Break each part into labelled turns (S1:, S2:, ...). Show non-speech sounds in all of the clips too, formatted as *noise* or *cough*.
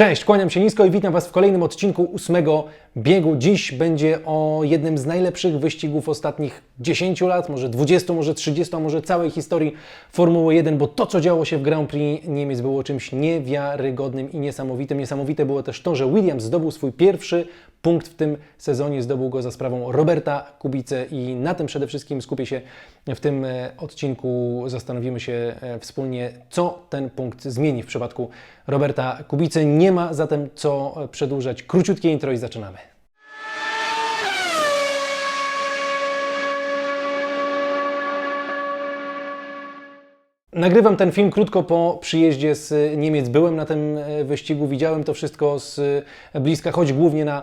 S1: Cześć, kłaniam się nisko i witam Was w kolejnym odcinku ósmego biegu. Dziś będzie o jednym z najlepszych wyścigów ostatnich 10 lat, może 20, może 30, a może całej historii Formuły 1, bo to, co działo się w Grand Prix Niemiec było czymś niewiarygodnym i niesamowitym. Niesamowite było też to, że Williams zdobył swój pierwszy punkt w tym sezonie, zdobył go za sprawą Roberta Kubicy i na tym przede wszystkim skupię się w tym e, odcinku. Zastanowimy się e, wspólnie, co ten punkt zmieni w przypadku Roberta Kubicy. Nie ma zatem co e, przedłużać. Króciutkie intro i zaczynamy. Nagrywam ten film krótko po przyjeździe z Niemiec. Byłem na tym e, wyścigu, widziałem to wszystko z bliska, choć głównie na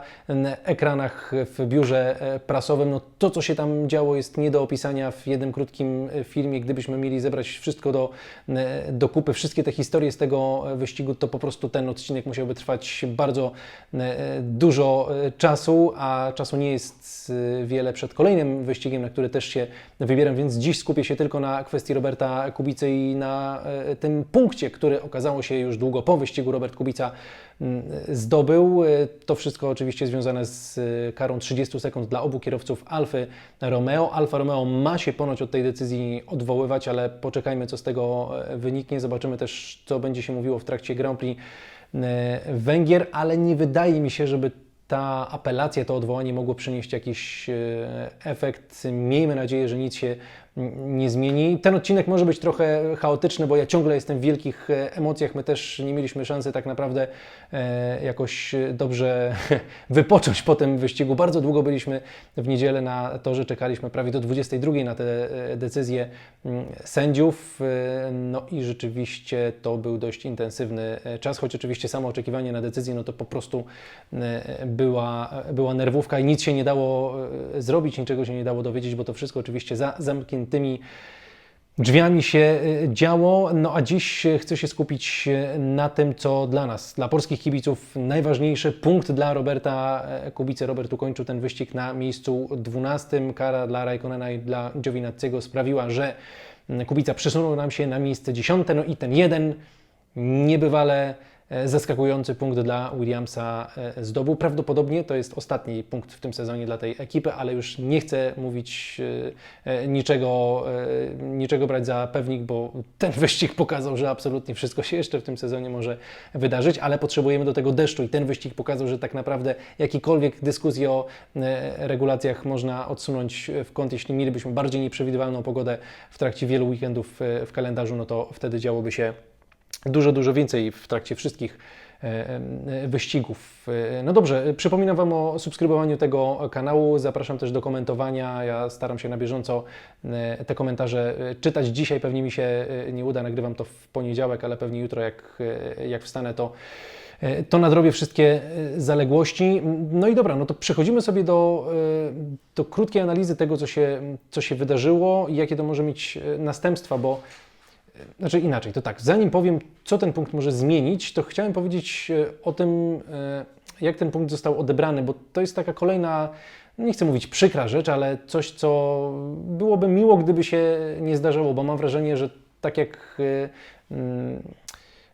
S1: ekranach w biurze e, prasowym. No, to, co się tam działo, jest nie do opisania w jednym krótkim e, filmie. Gdybyśmy mieli zebrać wszystko do, do kupy, wszystkie te historie z tego wyścigu, to po prostu ten odcinek musiałby trwać bardzo dużo czasu, a czasu nie jest wiele przed kolejnym wyścigiem, na który też się wybieram, więc dziś skupię się tylko na kwestii Roberta Kubicy na e, tym punkcie, który okazało się już długo po wyścigu Robert Kubica zdobył. E, To wszystko oczywiście związane z e, karą 30 sekund dla obu kierowców Alfy Romeo. Alfa Romeo ma się ponoć od tej decyzji odwoływać, ale poczekajmy, co z tego wyniknie. Zobaczymy też, co będzie się mówiło w trakcie Grand Prix Węgier, ale nie wydaje mi się, żeby ta apelacja, to odwołanie mogło przynieść jakiś efekt. Miejmy nadzieję, że nic się nie zmieni. Ten odcinek może być trochę chaotyczny, bo ja ciągle jestem w wielkich e, emocjach. My też nie mieliśmy szansy tak naprawdę e, jakoś dobrze *laughs* wypocząć po tym wyścigu. Bardzo długo byliśmy w niedzielę na torze, czekaliśmy prawie do 22 na te e, decyzje mm, sędziów. No i rzeczywiście to był dość intensywny czas, choć oczywiście samo oczekiwanie na decyzję, no to po prostu była, była nerwówka i nic się nie dało zrobić, niczego się nie dało dowiedzieć, bo to wszystko oczywiście za zamkniętymi drzwiami się e, działo. No a dziś e, chcę się skupić e, na tym, co dla nas, dla polskich kibiców najważniejszy punkt dla Roberta e, Kubicy. Robert ukończył ten wyścig na miejscu 12. Kara dla Raikkonena i dla Giovinazziego sprawiła, że mm, Kubica przesunął nam się na miejsce 10. No i ten jeden niebywale zaskakujący punkt dla Williamsa e, zdobył. Prawdopodobnie to jest ostatni punkt w tym sezonie dla tej ekipy, ale już nie chcę mówić e, e, niczego, e, niczego brać za pewnik, bo ten *laughs* wyścig pokazał, że absolutnie wszystko się jeszcze w tym sezonie może wydarzyć, ale potrzebujemy do tego deszczu i ten wyścig pokazał, że tak naprawdę jakikolwiek dyskusję o e, regulacjach można odsunąć w kąt, jeśli mielibyśmy bardziej nieprzewidywalną pogodę w trakcie wielu weekendów e, w kalendarzu, no to wtedy działoby się dużo, dużo więcej w trakcie wszystkich e, e, wyścigów. E, No dobrze, przypominam Wam o subskrybowaniu tego kanału, zapraszam też do komentowania. Ja staram się na bieżąco te komentarze czytać. Dzisiaj pewnie mi się nie uda, nagrywam to w poniedziałek, ale pewnie jutro jak, jak wstanę, to to nadrobię wszystkie zaległości. No i dobra, no to przechodzimy sobie do, do krótkiej analizy tego, co się, co się wydarzyło i jakie to może mieć następstwa, bo znaczy inaczej, to tak, zanim powiem, co ten punkt może zmienić, to chciałem powiedzieć e, o tym, e, jak ten punkt został odebrany, bo to jest taka kolejna, nie chcę mówić przykra rzecz, ale coś, co byłoby miło, gdyby się nie zdarzało, bo mam wrażenie, że tak jak.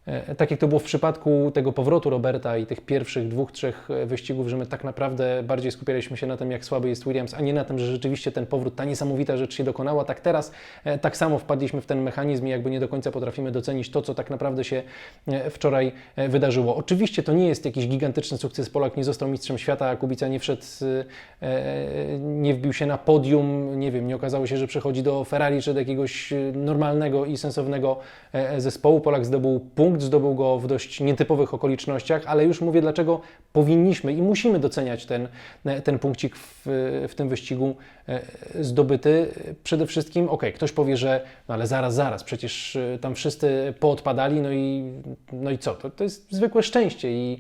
S1: E, Tak jak to było w przypadku tego powrotu Roberta i tych pierwszych dwóch, trzech e, wyścigów, że my tak naprawdę bardziej skupialiśmy się na tym, jak słaby jest Williams, a nie na tym, że rzeczywiście ten powrót, ta niesamowita rzecz się dokonała. Tak teraz e, tak samo wpadliśmy w ten mechanizm i jakby nie do końca potrafimy docenić to, co tak naprawdę się wczoraj wydarzyło. Oczywiście to nie jest jakiś gigantyczny sukces. Polak nie został mistrzem świata, a Kubica nie wszedł, nie wbił się na podium, nie wiem, nie okazało się, że przechodzi do Ferrari czy do jakiegoś normalnego i sensownego zespołu. Polak zdobył punkt, zdobył go w dość nietypowych okolicznościach, ale już mówię, dlaczego powinniśmy i musimy doceniać ten, ten punkcik w, w tym wyścigu zdobyty. Przede wszystkim, ok, ktoś powie, że no ale zaraz, zaraz, przecież e, tam wszyscy poodpadali, no i, no i co? To, to jest zwykłe szczęście i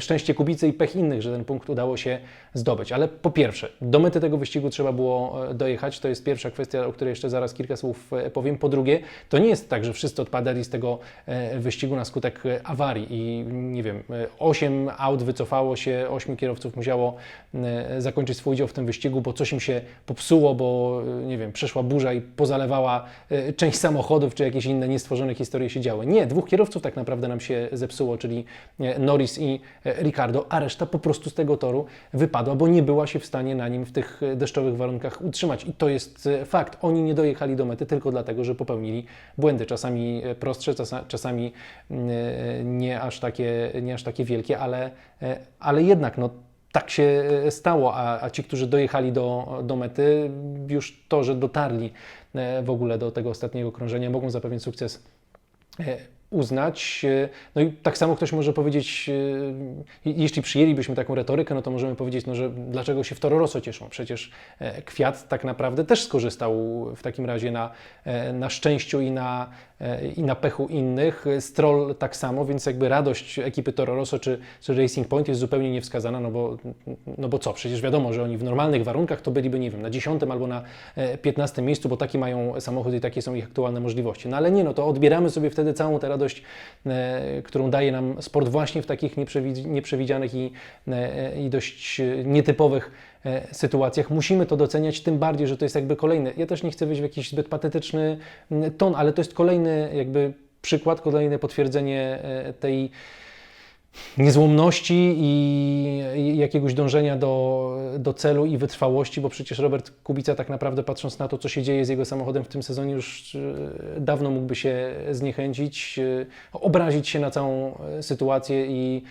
S1: szczęście Kubicy i pech innych, że ten punkt udało się zdobyć. Ale po pierwsze, do mety tego wyścigu trzeba było e, dojechać, to jest pierwsza kwestia, o której jeszcze zaraz kilka słów e, powiem. Po drugie, to nie jest tak, że wszyscy odpadali z tego e, wyścigu na skutek e, awarii i nie wiem, 8 aut wycofało się, 8 kierowców musiało e, zakończyć swój udział w tym wyścigu, bo coś im się popsuło, bo e, nie wiem, przeszła burza i pozalewała e, część samochodów, czy jakieś inne niestworzone historie się działy. Nie, dwóch kierowców tak naprawdę nam się zepsuło, czyli e, Norris i Ricardo, a reszta po prostu z tego toru wypadła, bo nie była się w stanie na nim w tych deszczowych warunkach utrzymać. I to jest fakt. Oni nie dojechali do mety tylko dlatego, że popełnili błędy. Czasami prostsze, czasa- czasami nie aż takie, nie aż takie wielkie, ale, ale jednak no, tak się e, stało, a, a ci, którzy dojechali do, do mety, już to, że dotarli e, w ogóle do tego ostatniego krążenia, mogą zapewnić sukces e, uznać. E, No i tak samo ktoś może powiedzieć, e, jeśli przyjęlibyśmy taką retorykę, no to możemy powiedzieć, no, że dlaczego się w Toro Rosso cieszą? Przecież e, Kwiat tak naprawdę też skorzystał w takim razie na, na szczęściu i na, i na pechu innych. Stroll tak samo, więc jakby radość ekipy Toro Rosso czy, czy Racing Point jest zupełnie niewskazana, no bo, no bo co? Przecież wiadomo, że oni w normalnych warunkach to byliby, nie wiem, na 10 albo na e, 15 miejscu, bo taki mają samochód i takie są ich aktualne możliwości. No ale nie, no to odbieramy sobie wtedy całą tę radość, e, którą daje nam sport właśnie w takich nieprzewi- nieprzewidzianych i, e, i dość e, nietypowych e, sytuacjach. Musimy to doceniać, tym bardziej, że to jest jakby kolejny. Ja też nie chcę wyjść w jakiś zbyt patetyczny ton, ale to jest kolejny jakby przykład, kolejne potwierdzenie e, tej niezłomności i jakiegoś dążenia do, do celu i wytrwałości, bo przecież Robert Kubica tak naprawdę patrząc na to, co się dzieje z jego samochodem w tym sezonie już e, dawno mógłby się zniechęcić, e, obrazić się na całą e, sytuację i,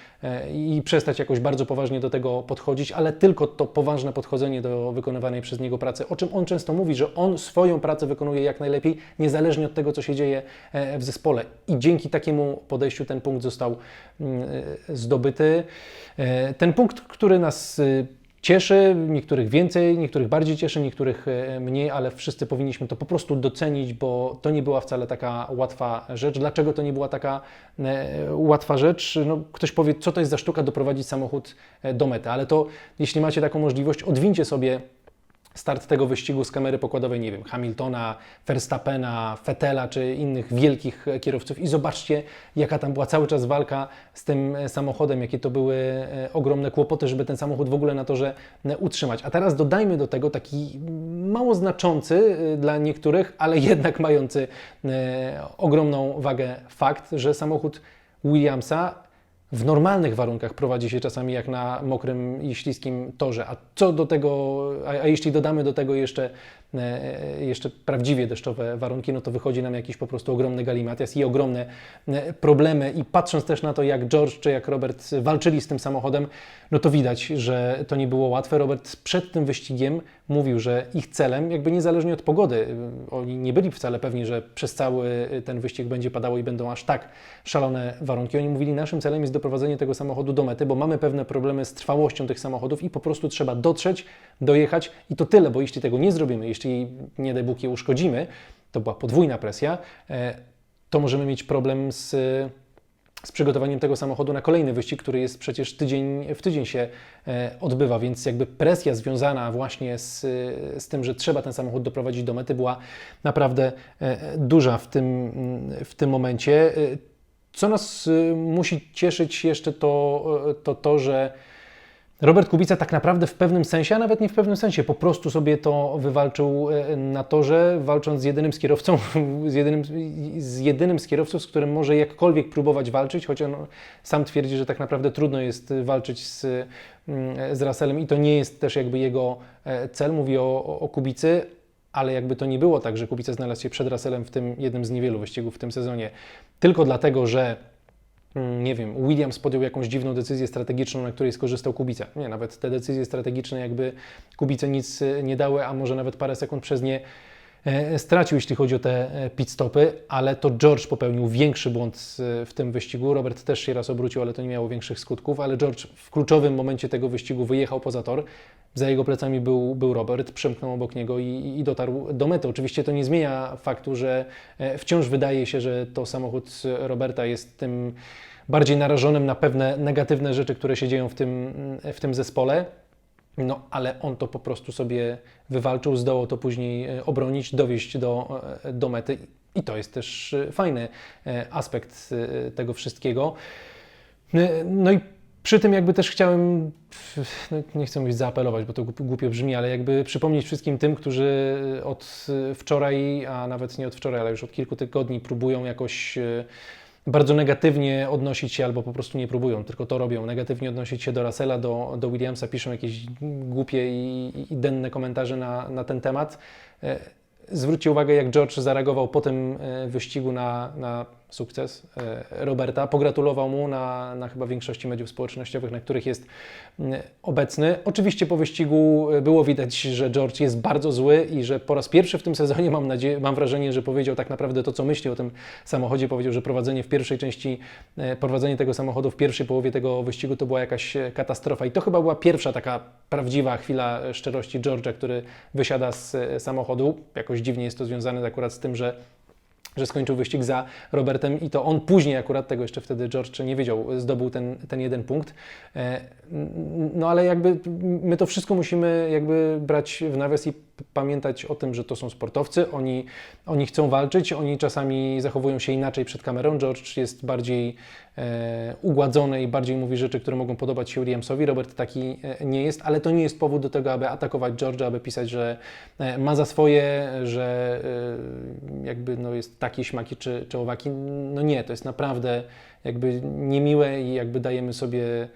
S1: i przestać jakoś bardzo poważnie do tego podchodzić, ale tylko to poważne podchodzenie do wykonywanej przez niego pracy, o czym on często mówi, że on swoją pracę wykonuje jak najlepiej, niezależnie od tego, co się dzieje w zespole. I dzięki takiemu podejściu ten punkt został mm, zdobyty. E, Ten punkt, który nas e, cieszy, niektórych więcej, niektórych bardziej cieszy, niektórych e, mniej, ale wszyscy powinniśmy to po prostu docenić, bo to nie była wcale taka łatwa rzecz. Dlaczego to nie była taka łatwa rzecz? No, ktoś powie, co to jest za sztuka doprowadzić samochód do mety, ale to jeśli macie taką możliwość, odwincie sobie start tego wyścigu z kamery pokładowej, nie wiem, Hamiltona, Verstappena, Vettela czy innych wielkich e, kierowców i zobaczcie, jaka tam była cały czas walka z tym e, samochodem, jakie to były e, ogromne kłopoty, żeby ten samochód w ogóle na torze e, utrzymać. A teraz dodajmy do tego taki mało znaczący dla niektórych, ale *laughs* jednak mający ogromną wagę fakt, że samochód Williamsa w normalnych warunkach prowadzi się czasami jak na mokrym i śliskim torze. A co do tego, a, a jeśli dodamy do tego jeszcze, jeszcze prawdziwie deszczowe warunki, no to wychodzi nam jakiś po prostu ogromny galimatias i ogromne e, problemy. I patrząc też na to, jak George czy jak Robert walczyli z tym samochodem, no to widać, że to nie było łatwe. Robert przed tym wyścigiem mówił, że ich celem, jakby niezależnie od pogody, oni nie byli wcale pewni, że przez cały ten wyścig będzie padało i będą aż tak szalone warunki. Oni mówili, naszym celem jest doprowadzenie tego samochodu do mety, bo mamy pewne problemy z trwałością tych samochodów i po prostu trzeba dotrzeć, dojechać i to tyle, bo jeśli tego nie zrobimy, jeśli nie daj Bóg je uszkodzimy, to była podwójna presja, e, to możemy mieć problem z z przygotowaniem tego samochodu na kolejny wyścig, który jest przecież tydzień w tydzień się e, odbywa, więc jakby presja związana właśnie z, z tym, że trzeba ten samochód doprowadzić do mety była naprawdę e, duża w tym, w tym momencie. Co nas musi cieszyć jeszcze to to, to że Robert Kubica tak naprawdę w pewnym sensie, a nawet nie w pewnym sensie, po prostu sobie to wywalczył e, na torze, walcząc z jedynym z kierowcą, *laughs* z jedynym, z jedynym z kierowców, z którym może jakkolwiek próbować walczyć, choć on sam twierdzi, że tak naprawdę trudno jest walczyć z, mm, z Russellem i to nie jest też jakby jego e, cel, mówi o, o, Kubicy, ale jakby to nie było tak, że Kubica znalazł się przed Russellem w tym jednym z niewielu wyścigów w tym sezonie, tylko dlatego, że nie wiem, Williams podjął jakąś dziwną decyzję strategiczną, na której skorzystał Kubica. Nie, nawet te decyzje strategiczne jakby Kubice nic e, nie dały, a może nawet parę sekund przez nie stracił, jeśli chodzi o te e, pit stopy, ale to George popełnił większy błąd e, w tym wyścigu. Robert też się raz obrócił, ale to nie miało większych skutków, ale George w kluczowym momencie tego wyścigu wyjechał poza tor. Za jego plecami był, był Robert, przemknął obok niego i, i dotarł do mety. Oczywiście to nie zmienia faktu, że e, wciąż wydaje się, że to samochód Roberta jest tym bardziej narażonym na pewne negatywne rzeczy, które się dzieją w tym, w tym zespole. No, ale on to po prostu sobie wywalczył, zdołał to później e, obronić, dowieść do, e, do mety. I to jest też e, fajny aspekt tego wszystkiego. No i przy tym jakby też chciałem, no nie chcę mówić zaapelować, bo to głup- głupio brzmi, ale jakby przypomnieć wszystkim tym, którzy od wczoraj, a nawet nie od wczoraj, ale już od kilku tygodni próbują jakoś bardzo negatywnie odnosić się, albo po prostu nie próbują, tylko to robią, negatywnie odnosić się do Russella, do, do Williamsa, piszą jakieś głupie i, i- denne komentarze na, na ten temat. E, Zwróćcie uwagę, jak George zareagował po tym e, wyścigu na, na sukces e, Roberta. Pogratulował mu na, na chyba większości mediów społecznościowych, na których jest mm, obecny. Oczywiście po wyścigu e, było widać, że George jest bardzo zły i że po raz pierwszy w tym sezonie mam, nadzieję, mam wrażenie, że powiedział tak naprawdę to, co myśli o tym samochodzie. Powiedział, że prowadzenie w pierwszej części, e, prowadzenie tego samochodu w pierwszej połowie tego wyścigu to była jakaś katastrofa. I to chyba była pierwsza taka prawdziwa chwila szczerości George'a, który wysiada z samochodu. Jakoś dziwnie jest to związane akurat z tym, że że skończył wyścig za Robertem i to on później akurat, tego jeszcze wtedy George nie wiedział, zdobył ten, ten jeden punkt. E, No ale jakby my to wszystko musimy jakby brać w nawias i pamiętać o tym, że to są sportowcy, oni, oni chcą walczyć, oni czasami zachowują się inaczej przed kamerą. George jest bardziej e, ugładzony i bardziej mówi rzeczy, które mogą podobać się Williamsowi. Robert taki e, nie jest, ale to nie jest powód do tego, aby atakować George'a, aby pisać, że e, ma za swoje, że e, jakby no jest taki, śmaki czy, czy owaki. No nie, to jest naprawdę jakby niemiłe i jakby dajemy sobie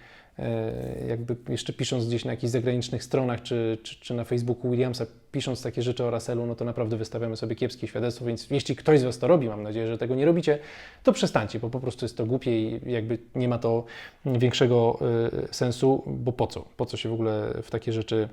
S1: jakby jeszcze pisząc gdzieś na jakichś zagranicznych stronach, czy, czy, czy na Facebooku Williamsa, pisząc takie rzeczy o Russellu, no to naprawdę wystawiamy sobie kiepskie świadectwo, więc jeśli ktoś z Was to robi, mam nadzieję, że tego nie robicie, to przestańcie, bo po prostu jest to głupie i jakby nie ma to większego e, sensu, bo po co? Po co się w ogóle w takie rzeczy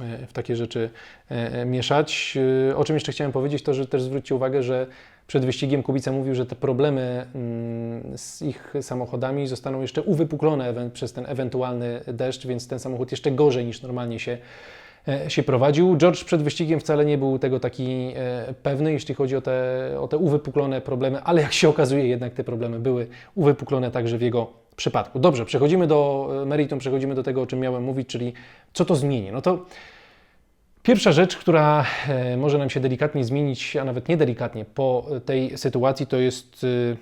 S1: e, w takie rzeczy e, mieszać. E, O czym jeszcze chciałem powiedzieć, to że też zwróćcie uwagę, że przed wyścigiem Kubica mówił, że te problemy mm, z ich samochodami zostaną jeszcze uwypuklone przez ten ewentualny deszcz, więc ten samochód jeszcze gorzej niż normalnie się, e, się prowadził. George przed wyścigiem wcale nie był tego taki e, pewny, jeśli chodzi o te, o te uwypuklone problemy, ale jak się okazuje, jednak te problemy były uwypuklone także w jego przypadku. Dobrze, przechodzimy do e, meritum, przechodzimy do tego, o czym miałem mówić, czyli co to zmieni. No to Pierwsza rzecz, która e, może nam się delikatnie zmienić, a nawet niedelikatnie po tej sytuacji, to jest y,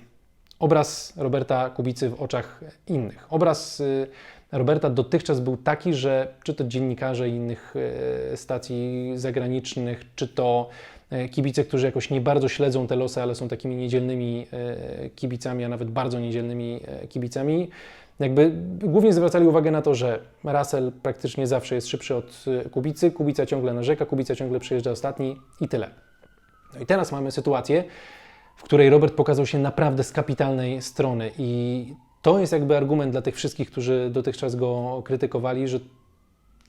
S1: obraz Roberta Kubicy w oczach innych. Obraz y, Roberta dotychczas był taki, że czy to dziennikarze innych e, stacji zagranicznych, czy to e, kibice, którzy jakoś nie bardzo śledzą te losy, ale są takimi niedzielnymi e, kibicami, a nawet bardzo niedzielnymi e, kibicami, jakby głównie zwracali uwagę na to, że Russell praktycznie zawsze jest szybszy od y, Kubicy, Kubica ciągle narzeka, Kubica ciągle przyjeżdża ostatni i tyle. No i teraz mamy sytuację, w której Robert pokazał się naprawdę z kapitalnej strony i to jest jakby argument dla tych wszystkich, którzy dotychczas go krytykowali, że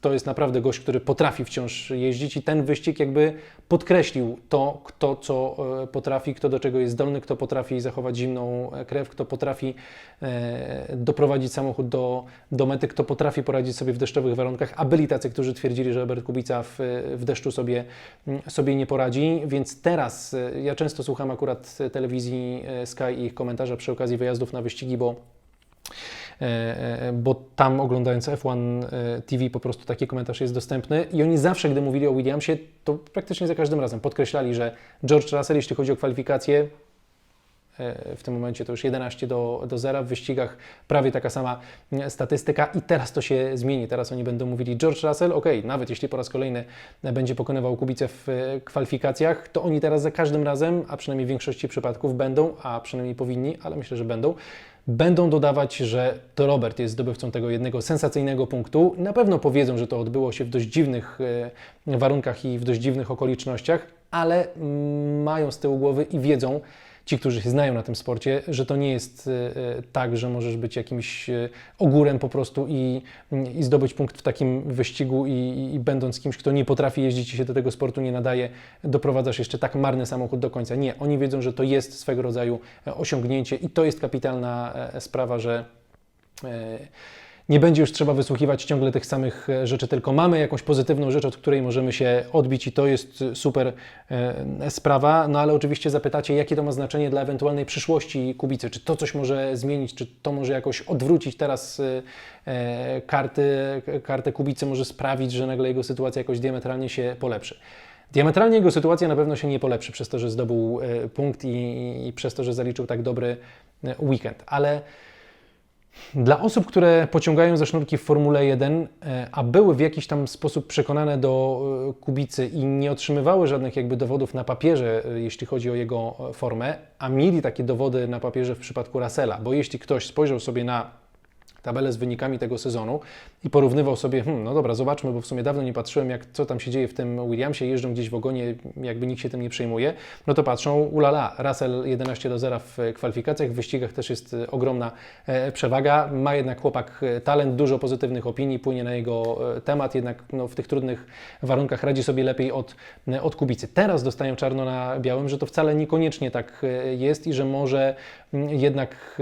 S1: to jest naprawdę gość, który potrafi wciąż jeździć i ten wyścig jakby podkreślił to, kto co e, potrafi, kto do czego jest zdolny, kto potrafi zachować zimną e, krew, kto potrafi e, doprowadzić samochód do, do mety, kto potrafi poradzić sobie w deszczowych warunkach, a byli tacy, którzy twierdzili, że Robert Kubica w, w deszczu sobie, mm, sobie nie poradzi, więc teraz ja często słucham akurat telewizji Sky i ich komentarza przy okazji wyjazdów na wyścigi, bo bo tam oglądając F1 e, TV po prostu taki komentarz jest dostępny i oni zawsze, gdy mówili o Williamsie, to praktycznie za każdym razem podkreślali, że George Russell, jeśli chodzi o kwalifikacje, e, w tym momencie to już 11 do, do 0, w wyścigach prawie taka sama mm, statystyka i teraz to się zmieni. Teraz oni będą mówili George Russell, ok, nawet jeśli po raz kolejny będzie pokonywał Kubicę w e, kwalifikacjach, to oni teraz za każdym razem, a przynajmniej w większości przypadków będą, a przynajmniej powinni, ale myślę, że będą, będą dodawać, że to Robert jest zdobywcą tego jednego sensacyjnego punktu. Na pewno powiedzą, że to odbyło się w dość dziwnych e, warunkach i w dość dziwnych okolicznościach, ale mm, mają z tyłu głowy i wiedzą, ci, którzy się znają na tym sporcie, że to nie jest e, e, tak, że możesz być jakimś e, ogórem po prostu i, i zdobyć punkt w takim wyścigu i, i, będąc kimś, kto nie potrafi jeździć i się do tego sportu nie nadaje, doprowadzasz jeszcze tak marny samochód do końca. Nie, oni wiedzą, że to jest swego rodzaju osiągnięcie i to jest kapitalna sprawa, że nie będzie już trzeba wysłuchiwać ciągle tych samych e, rzeczy, tylko mamy jakąś pozytywną rzecz, od której możemy się odbić i to jest super e, sprawa. No ale oczywiście zapytacie, jakie to ma znaczenie dla ewentualnej przyszłości Kubicy? Czy to coś może zmienić, czy to może jakoś odwrócić teraz e, e, karty, kartę Kubicy, może sprawić, że nagle jego sytuacja jakoś diametralnie się polepszy? Diametralnie jego sytuacja na pewno się nie polepszy przez to, że zdobył e, punkt i, i, przez to, że zaliczył tak dobry e, weekend, ale dla osób, które pociągają za sznurki w Formule 1, e, a były w jakiś tam sposób przekonane do e, Kubicy i nie otrzymywały żadnych jakby dowodów na papierze, e, jeśli chodzi o jego formę, a mieli takie dowody na papierze w przypadku Russella, bo jeśli ktoś spojrzał sobie na tabelę z wynikami tego sezonu i porównywał sobie, hmm, no dobra, zobaczmy, bo w sumie dawno nie patrzyłem, jak, co tam się dzieje w tym Williamsie, jeżdżą gdzieś w ogonie, jakby nikt się tym nie przejmuje, no to patrzą, ulala, Russell 11 do 0 w kwalifikacjach, w wyścigach też jest e, ogromna e, przewaga, ma jednak chłopak e, talent, dużo pozytywnych opinii, płynie na jego temat, jednak no, w tych trudnych warunkach radzi sobie lepiej od, od Kubicy. Teraz dostają czarno na białym, że to wcale niekoniecznie tak jest i że może jednak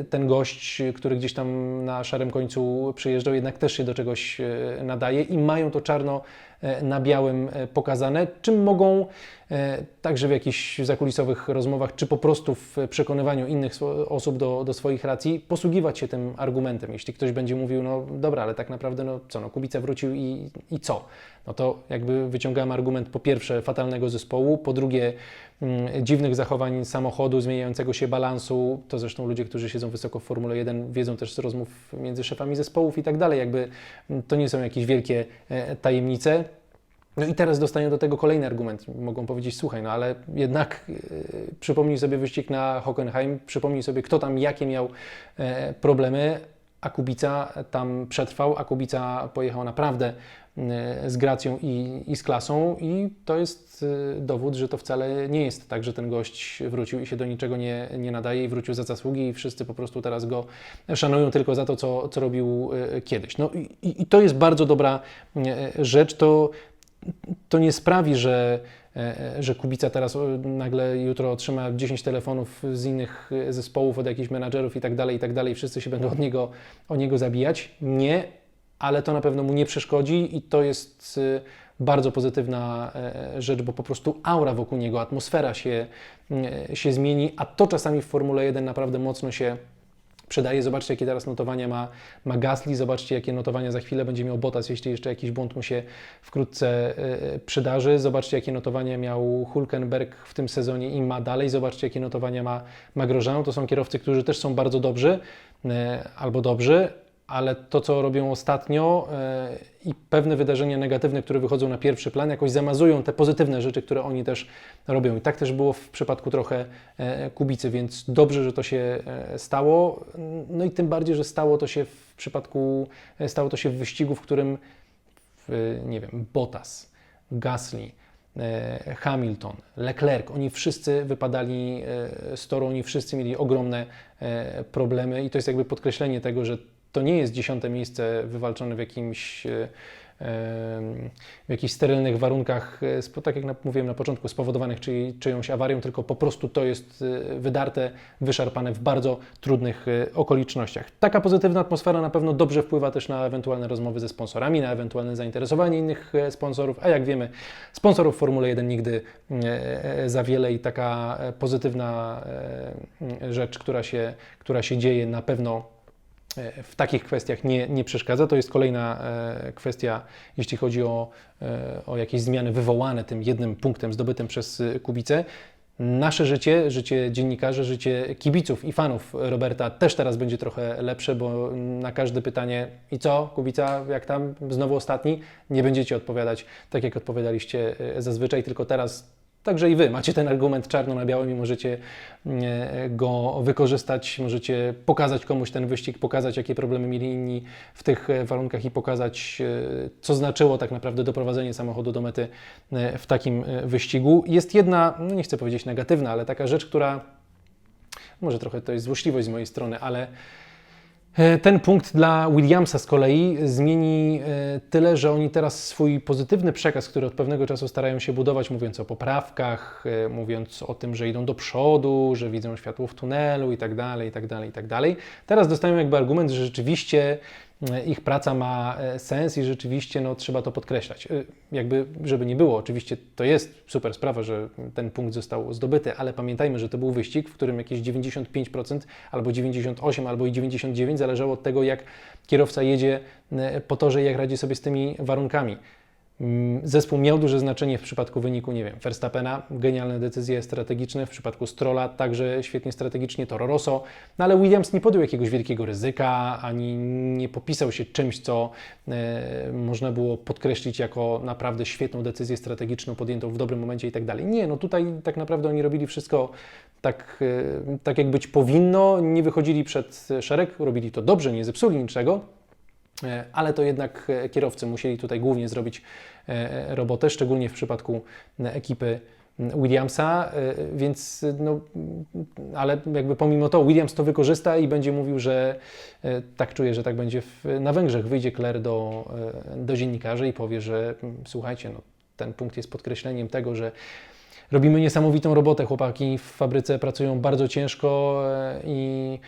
S1: e, ten gość, który gdzieś tam na szarym końcu przyjeżdżał, jednak też się do czegoś e, nadaje i mają to czarno e, na białym pokazane, czym mogą także w jakichś zakulisowych rozmowach, czy po prostu w przekonywaniu innych osób do, do swoich racji, posługiwać się tym argumentem. Jeśli ktoś będzie mówił, no dobra, ale tak naprawdę, no co, no Kubica wrócił i, i co? No to jakby wyciągamy argument po pierwsze fatalnego zespołu, po drugie mm, dziwnych zachowań samochodu, zmieniającego się balansu, to zresztą ludzie, którzy siedzą wysoko w Formule 1 wiedzą też z rozmów między szefami zespołów i tak dalej, jakby mm, to nie są jakieś wielkie e, tajemnice. No i teraz dostają do tego kolejny argument. Mogą powiedzieć, słuchaj, no ale jednak e, przypomnij sobie wyścig na Hockenheim, przypomnij sobie, kto tam jakie miał e, problemy, a Kubica tam przetrwał, a Kubica pojechał naprawdę e, z gracją i, i z klasą i to jest dowód, że to wcale nie jest tak, że ten gość wrócił i się do niczego nie, nie nadaje i wrócił za zasługi i wszyscy po prostu teraz go szanują tylko za to, co, co robił kiedyś. No i, i- to jest bardzo dobra rzecz, to to nie sprawi, że, e, że Kubica teraz o, nagle jutro otrzyma 10 telefonów z innych e, zespołów, od jakichś menadżerów i tak dalej, i tak dalej, wszyscy się będą od niego, o niego zabijać. Nie, ale to na pewno mu nie przeszkodzi i to jest e, bardzo pozytywna e, rzecz, bo po prostu aura wokół niego, atmosfera się, e, się zmieni, a to czasami w Formule 1 naprawdę mocno się przydaje. Zobaczcie, jakie teraz notowania ma, ma Gasly, zobaczcie, jakie notowania za chwilę będzie miał Bottas, jeśli jeszcze jakiś błąd mu się wkrótce e, przydarzy. Zobaczcie, jakie notowania miał Hulkenberg w tym sezonie i ma dalej. Zobaczcie, jakie notowania ma, ma. To są kierowcy, którzy też są bardzo dobrzy e, albo dobrzy, ale to, co robią ostatnio e, i pewne wydarzenia negatywne, które wychodzą na pierwszy plan, jakoś zamazują te pozytywne rzeczy, które oni też robią. I tak też było w przypadku trochę e, Kubicy, więc dobrze, że to się e, stało. No i tym bardziej, że stało to się w przypadku, stało to się w wyścigu, w którym, nie wiem, Bottas, Gasly, Hamilton, Leclerc, oni wszyscy wypadali z toru, oni wszyscy mieli ogromne problemy i to jest jakby podkreślenie tego, że to nie jest dziesiąte miejsce wywalczone w jakimś e, w jakichś sterylnych warunkach, e, tak jak mówiłem na początku, spowodowanych czyj, czyjąś awarią, tylko po prostu to jest e, wydarte, wyszarpane w bardzo trudnych okolicznościach. Taka pozytywna atmosfera na pewno dobrze wpływa też na ewentualne rozmowy ze sponsorami, na ewentualne zainteresowanie innych sponsorów, a jak wiemy, sponsorów Formuły 1 nigdy za wiele i taka pozytywna rzecz, która się, która się dzieje, na pewno w takich kwestiach nie, nie przeszkadza. To jest kolejna e, kwestia, jeśli chodzi o, e, o jakieś zmiany wywołane tym jednym punktem zdobytym przez e, Kubicę. Nasze życie, życie dziennikarzy, życie kibiców i fanów Roberta też teraz będzie trochę lepsze, bo na każde pytanie i co, Kubica, jak tam, znowu ostatni, nie będziecie odpowiadać tak, jak odpowiadaliście e, zazwyczaj, tylko teraz Także i Wy macie ten argument czarno na białym i możecie e, go wykorzystać, możecie pokazać komuś ten wyścig, pokazać jakie problemy mieli inni w tych e, warunkach i pokazać e, co znaczyło tak naprawdę doprowadzenie samochodu do mety w takim wyścigu. Jest jedna, no nie chcę powiedzieć negatywna, ale taka rzecz, która może trochę to jest złośliwość z mojej strony, ale Ten punkt dla Williamsa z kolei zmieni e, tyle, że oni teraz swój pozytywny przekaz, który od pewnego czasu starają się budować, mówiąc o poprawkach, e, mówiąc o tym, że idą do przodu, że widzą światło w tunelu i tak dalej, i tak dalej, i tak dalej. Teraz dostają jakby argument, że rzeczywiście e, ich praca ma e, sens i rzeczywiście no, trzeba to podkreślać. E, Jakby, żeby nie było, oczywiście to jest super sprawa, że ten punkt został zdobyty, ale pamiętajmy, że to był wyścig, w którym jakieś 95% albo 98 albo i 99 zależało od tego, jak kierowca jedzie e, po torze i jak radzi sobie z tymi warunkami. Mm, Zespół miał duże znaczenie w przypadku wyniku, nie wiem, Verstappena, genialne decyzje strategiczne, w przypadku Strolla także świetnie strategicznie, Toro Rosso, no ale Williams nie podjął jakiegoś wielkiego ryzyka, ani nie popisał się czymś, co e, można było podkreślić jako naprawdę świetną decyzję strategiczną podjętą w dobrym momencie i tak dalej. Nie, no tutaj tak naprawdę oni robili wszystko tak, e, tak jak być powinno, nie wychodzili przed szereg, robili to dobrze, nie zepsuli niczego, ale to jednak e, kierowcy musieli tutaj głównie zrobić e, robotę, szczególnie w przypadku e, ekipy Williamsa, e, więc no, ale jakby pomimo to Williams to wykorzysta i będzie mówił, że e, tak czuję, że tak będzie w, na Węgrzech. Wyjdzie Claire do, e, do dziennikarzy i powie, że słuchajcie, no, ten punkt jest podkreśleniem tego, że Robimy niesamowitą robotę. Chłopaki w fabryce pracują bardzo ciężko e, i,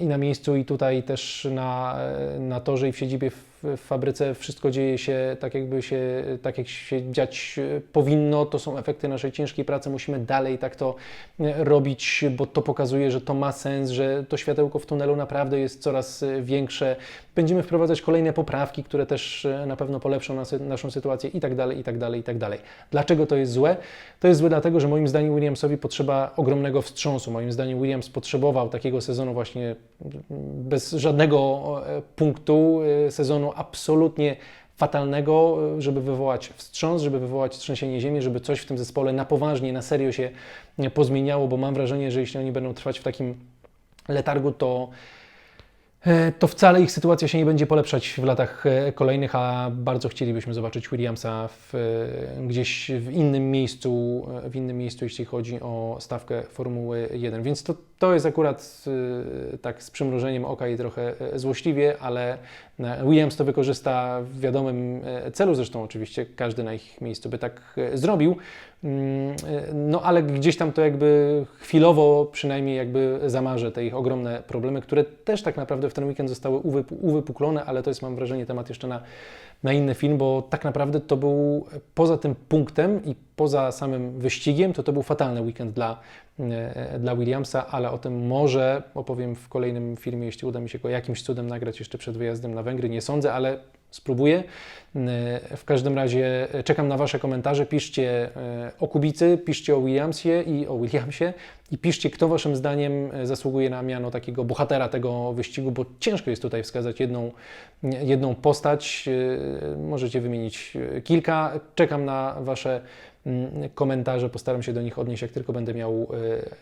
S1: i na miejscu, i tutaj też na, e, na torze i w siedzibie w, fabryce wszystko dzieje się tak, jakby się, tak jak się dziać powinno. To są efekty naszej ciężkiej pracy. Musimy dalej tak to e, robić, bo to pokazuje, że to ma sens, że to światełko w tunelu naprawdę jest coraz e, większe. Będziemy wprowadzać kolejne poprawki, które też e, na pewno polepszą nas, naszą sytuację i tak dalej, i tak dalej, i tak dalej. Dlaczego to jest złe? To jest złe dlatego, że moim zdaniem Williamsowi potrzeba ogromnego wstrząsu. Moim zdaniem Williams potrzebował takiego sezonu właśnie bez żadnego punktu, sezonu absolutnie fatalnego, e, żeby wywołać wstrząs, żeby wywołać trzęsienie ziemi, żeby coś w tym zespole na poważnie, na serio się e, pozmieniało, bo mam wrażenie, że jeśli oni będą trwać w takim letargu, to to wcale ich sytuacja się nie będzie polepszać w latach e, kolejnych, a bardzo chcielibyśmy zobaczyć Williamsa w, e, gdzieś w innym miejscu, e, w innym miejscu, jeśli chodzi o stawkę Formuły 1. Więc to, to jest akurat e, tak z przymrużeniem oka i trochę e, złośliwie, ale e, Williams to wykorzysta w wiadomym e, celu, zresztą oczywiście każdy na ich miejscu by tak e, zrobił. Mm, e, No ale gdzieś tam to jakby chwilowo przynajmniej jakby zamaże te ich ogromne problemy, które też tak naprawdę w ten weekend zostały uwyp- uwypuklone, ale to jest mam wrażenie temat jeszcze na, na inny film, bo tak naprawdę to był poza tym punktem i poza samym wyścigiem, to to był fatalny weekend dla, e, dla Williamsa, ale o tym może opowiem w kolejnym filmie, jeśli uda mi się go jakimś cudem nagrać jeszcze przed wyjazdem na Węgry. Nie sądzę, ale spróbuję. E, W każdym razie czekam na Wasze komentarze. Piszcie e, o Kubicy, piszcie o Williamsie i o Williamsie i piszcie, kto Waszym zdaniem e, zasługuje na miano takiego bohatera tego wyścigu, bo ciężko jest tutaj wskazać jedną, jedną postać. E, Możecie wymienić e, kilka. Czekam na Wasze mm, komentarze, postaram się do nich odnieść, jak tylko będę miał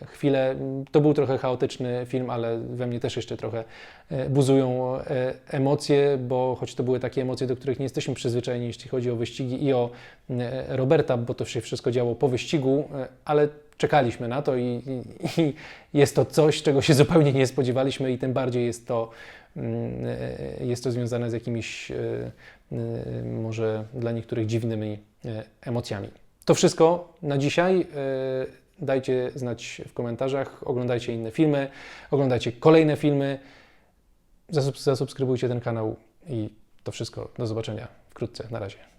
S1: e, chwilę. To był trochę chaotyczny film, ale we mnie też jeszcze trochę e, buzują e, emocje, bo choć to były takie emocje, do których nie jesteśmy przyzwyczajeni, jeśli chodzi o wyścigi i o Roberta, bo to się wszystko działo po wyścigu, ale czekaliśmy na to i, i, i jest to coś, czego się zupełnie nie spodziewaliśmy i tym bardziej jest to, mm, jest to związane z jakimiś może dla niektórych dziwnymi emocjami. To wszystko na dzisiaj. E, Dajcie znać w komentarzach, oglądajcie inne filmy, oglądajcie kolejne filmy, zasub- zasubskrybujcie ten kanał i to wszystko. Do zobaczenia wkrótce. Na razie.